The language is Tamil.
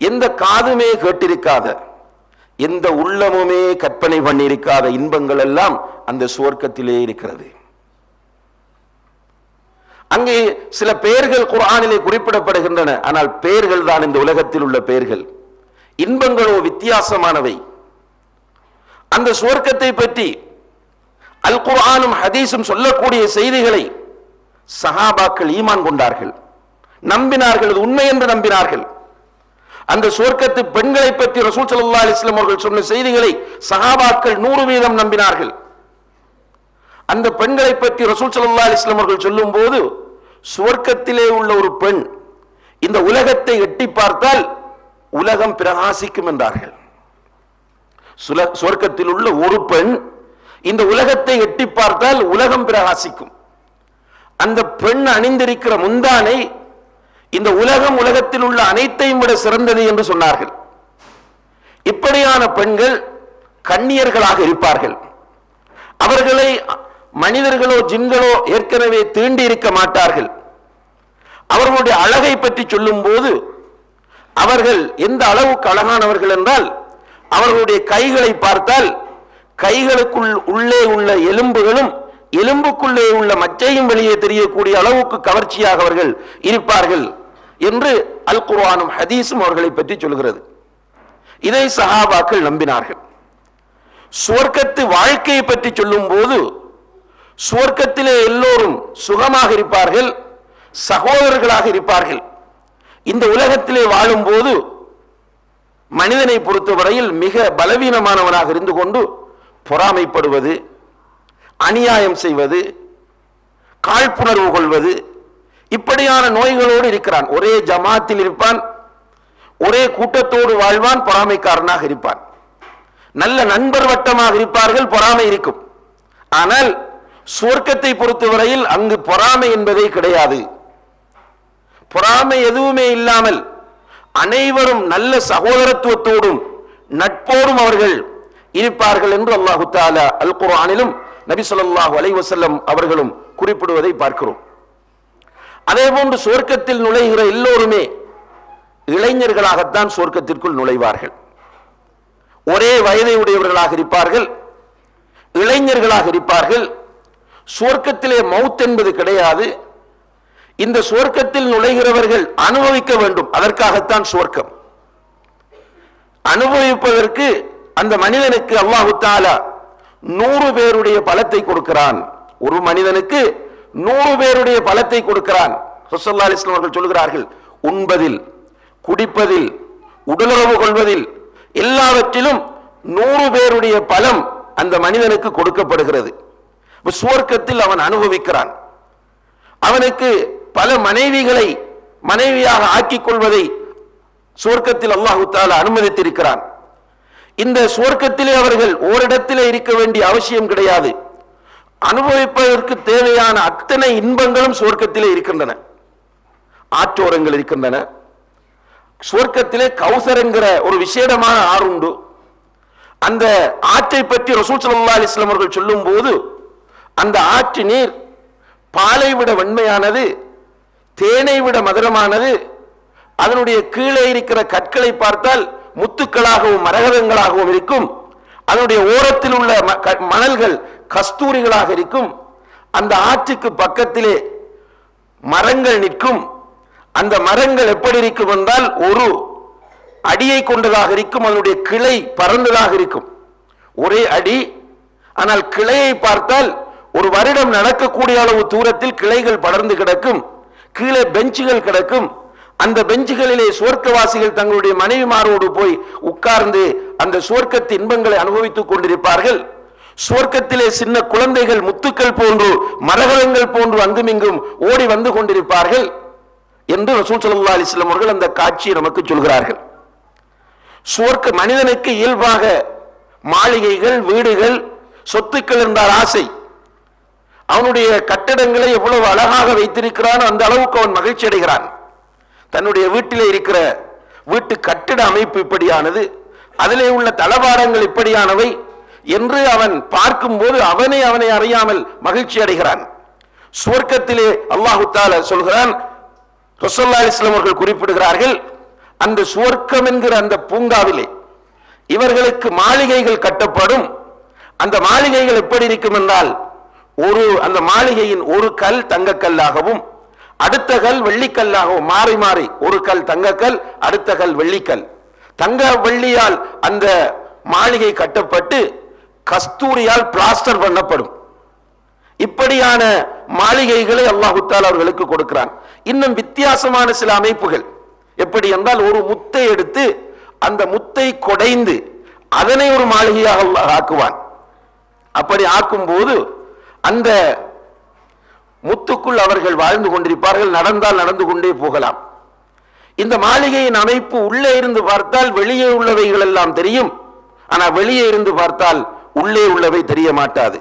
எந்த காதுமே கேட்டிருக்காத எந்த உள்ளமுமே கற்பனை பண்ணியிருக்காத இன்பங்கள் எல்லாம் அந்த சுவர்க்கத்திலே இருக்கிறது. அங்கே சில பெயர்கள் குர்ஆனிலே குறிப்பிடப்படுகின்றன. ஆனால் பெயர்கள் தான் இந்த உலகத்தில் உள்ள பெயர்கள். இன்பங்களோ வித்தியாசமானவை. அந்த சுவர்க்கத்தை பற்றி அல் குர்ஆனும் ஹதீஸும் சொல்லக்கூடிய செய்திகளை சஹாபாக்கள் ஈமான் கொண்டார்கள். நம்பினார்கள் அது உண்மை என்று நம்பினார்கள். அந்த சுவர்க்கத்து பெண்களை பற்றி ரசூல் சல்லா அலிஸ்லாம் அவர்கள் சொன்ன செய்திகளை சகாபாக்கள் நூறு வீதம் நம்பினார்கள். அந்த பெண்களை பற்றி ரசூல் சல்லா அலிஸ்லாம் அவர்கள் சொல்லும் சொல்லும்போது சுவர்க்கத்திலே உள்ள ஒரு பெண் இந்த உலகத்தை எட்டி பார்த்தால் உலகம் பிரகாசிக்கும் என்றார்கள். சுல- சுவர்க்கத்தில் உள்ள ஒரு பெண் இந்த உலகத்தை எட்டி பார்த்தால் உலகம் பிரகாசிக்கும். அந்த பெண் அணிந்திருக்கிற முந்தானை இந்த உலகம் உலகத்தில் உள்ள அனைத்தையும் விட சிறந்தது என்று சொன்னார்கள். இப்படியான பெண்கள் கண்ணியர்களாக இருப்பார்கள். அவர்களை மனிதர்களோ ஜின்களோ ஏற்கனவே தீண்டி இருக்க மாட்டார்கள். அவர்களுடைய அழகை பற்றி சொல்லும் போது அவர்கள் எந்த அளவுக்கு அழகானவர்கள் என்றால் அவர்களுடைய கைகளை பார்த்தால் கைகளுக்குள் உள்ளே உள்ள எலும்புகளும் எலும்புக்குள்ளே உள்ள மச்சையும் வெளியே தெரியக்கூடிய அளவுக்கு கவர்ச்சியாக அவர்கள் இருப்பார்கள் என்று அல் குர்வானும் ஹதீஸும் அவர்களை பற்றி சொல்கிறது. இதை சஹாபாக்கள் நம்பினார்கள். சுவர்க்கத்து வாழ்க்கையை பற்றி சொல்லும் போது சுவர்க்கத்திலே எல்லோரும் சுகமாக இருப்பார்கள் சகோதரர்களாக இருப்பார்கள். இந்த உலகத்திலே வாழும்போது மனிதனை பொறுத்தவரையில் மிக பலவீனமானவனாக இருந்து கொண்டு பொறாமைப்படுவது அநியாயம் செய்வது காழ்ப்புணர்வு கொள்வது இப்படியான நோய்களோடு இருக்கிறான். ஒரே ஜமாத்தில் இருப்பான் ஒரே கூட்டத்தோடு வாழ்வான் பொறாமைக்காரனாக இருப்பான். நல்ல நண்பர் வட்டமாக இருப்பார்கள் பொறாமை இருக்கும். ஆனால் சுவர்க்கத்தை பொறுத்தவரையில் அங்கு பொறாமை என்பதே கிடையாது. பொறாமை எதுவுமே இல்லாமல் அனைவரும் நல்ல சகோதரத்துவத்தோடும் நட்போடும் அவர்கள் இருப்பார்கள் என்று அல்லாஹு தாலா அல் குரானிலும் நபி ஸல்லல்லாஹு அலைவசல்லம் அவர்களும் குறிப்பிடுவதை பார்க்கிறோம். அதே போன்று சுவர்க்கத்தில் நுழைகிற எல்லோருமே இளைஞர்களாகத்தான் சுவர்க்கத்திற்குள் நுழைவார்கள். ஒரே வயதை உடையவர்களாக இருப்பார்கள் இளைஞர்களாக இருப்பார்கள். சுவர்க்கத்திலே மவுத் என்பது கிடையாது. இந்த சுவர்க்கத்தில் நுழைகிறவர்கள் அனுபவிக்க வேண்டும் அதற்காகத்தான் சுவர்க்கம் அனுபவிப்பதற்கு அந்த மனிதனுக்கு அல்லாஹு தாலா நூறு பேருடைய பலத்தை கொடுக்கிறான். ஒரு மனிதனுக்கு நூறு பேருடைய பலத்தை கொடுக்கிறான். ரசல்லா அலிஸ்லாம் அவர்கள் சொல்கிறார்கள் உண்பதில் குடிப்பதில் உடலுறவு கொள்வதில் எல்லாவற்றிலும் நூறு பேருடைய பலம் அந்த மனிதனுக்கு கொடுக்கப்படுகிறது. சுவர்க்கத்தில் அவன் அனுபவிக்கிறான். அவனுக்கு பல மனைவிகளை மனைவியாக ஆக்கிக் கொள்வதை சுவர்க்கத்தில் அல்லாஹு தாலா அனுமதித்திருக்கிறான். இந்த சுவர்க்கத்திலே அவர்கள் ஓரிடத்திலே இருக்க வேண்டிய அவசியம் கிடையாது. அனுபவிப்பதற்கு தேவையான அத்தனை இன்பங்களும் சுவர்க்கத்திலே இருக்கின்றன. ஆற்றோரங்கள் இருக்கின்றன. சுவர்க்கத்திலே கௌசரங்கிற ஒரு விசேடமான ஆறு உண்டு. அந்த ஆற்றை பற்றி ரசூல் சல்லா அலிஸ்லாம் அவர்கள் சொல்லும் போது அந்த ஆற்று நீர் பாலை விட வெண்மையானது தேனை விட மதுரமானது அதனுடைய கீழே இருக்கிற கற்களை பார்த்தால் முத்துக்களாகவும் மரகதங்களாகவும் இருக்கும். அதனுடைய ஓரத்தில் உள்ள ம- க- மணல்கள் கஸ்தூரிகளாக இருக்கும். அந்த ஆற்றுக்கு பக்கத்திலே மரங்கள் நிற்கும். அந்த மரங்கள் எப்படி இருக்கும் என்றால் ஒரு அடியை கொண்டதாக இருக்கும் அதனுடைய கிளை பறந்ததாக இருக்கும். ஒரே அடி ஆனால் கிளையை பார்த்தால் ஒரு வருடம் நடக்கக்கூடிய அளவு தூரத்தில் கிளைகள் படர்ந்து கிடக்கும். கீழே பெஞ்சுகள் கிடக்கும். அந்த பெஞ்சுகளிலே சுவர்க்கவாசிகள் தங்களுடைய மனைவிமாரோடு போய் உட்கார்ந்து அந்த சுவர்க்கத்து இன்பங்களை அனுபவித்துக் கொண்டிருப்பார்கள். சுவர்க்கத்திலே சின்ன குழந்தைகள் முத்துக்கள் போன்று மரகதங்கள் போன்று அங்குமிங்கும் ஓடி வந்து கொண்டிருப்பார்கள் என்று ரசூல் சல்லா அலிஸ்லாம் அவர்கள் அந்த காட்சியை நமக்கு சொல்கிறார்கள். சுவர்க்க மனிதனுக்கு இயல்பாக மாளிகைகள் வீடுகள் சொத்துக்கள் என்றால் ஆசை. அவனுடைய கட்டடங்களை எவ்வளவு அழகாக வைத்திருக்கிறான் அந்த அளவுக்கு அவன் மகிழ்ச்சி அடைகிறான் தன்னுடைய வீட்டிலே இருக்கிற வீட்டு கட்டிட அமைப்பு இப்படியானது அதிலே உள்ள தளபாடங்கள் இப்படியானவை என்று அவன் பார்க்கும்போது அவனை அவனை அறியாமல் மகிழ்ச்சி அடைகிறான். சுவர்க்கத்திலே அல்லாஹு சொல்கிறான் ரசல்லா இஸ்லாம் அவர்கள் குறிப்பிடுகிறார்கள் அந்த சுவர்க்கம் என்கிற அந்த பூங்காவிலே இவர்களுக்கு மாளிகைகள் கட்டப்படும். அந்த மாளிகைகள் எப்படி இருக்கும் என்றால் ஒரு அந்த மாளிகையின் ஒரு கல் தங்கக்கல்லாகவும் அடுத்த கல் வெள்ளிக்கல்லாகவும் மாறி மாறி ஒரு கல் தங்கக்கல் அடுத்த கல் வெள்ளிக்கல். தங்க வெள்ளியால் அந்த மாளிகை கட்டப்பட்டு கஸ்தூரியால் பிளாஸ்டர் பண்ணப்படும். இப்படியான மாளிகைகளை அல்லாஹுத்தால் அவர்களுக்கு கொடுக்கிறான். இன்னும் வித்தியாசமான சில அமைப்புகள். எப்படி என்றால் ஒரு முத்தை எடுத்து அந்த முத்தை கொடைந்து அதனை ஒரு மாளிகையாக ஆக்குவான். அப்படி ஆக்கும் போது அந்த முத்துக்குள் அவர்கள் வாழ்ந்து கொண்டிருப்பார்கள் நடந்தால் நடந்து கொண்டே போகலாம். இந்த மாளிகையின் அமைப்பு உள்ளே இருந்து பார்த்தால் வெளியே உள்ளவைகள் எல்லாம் தெரியும். ஆனால் வெளியே இருந்து பார்த்தால் உள்ளே உள்ளவை தெரிய மாட்டாது.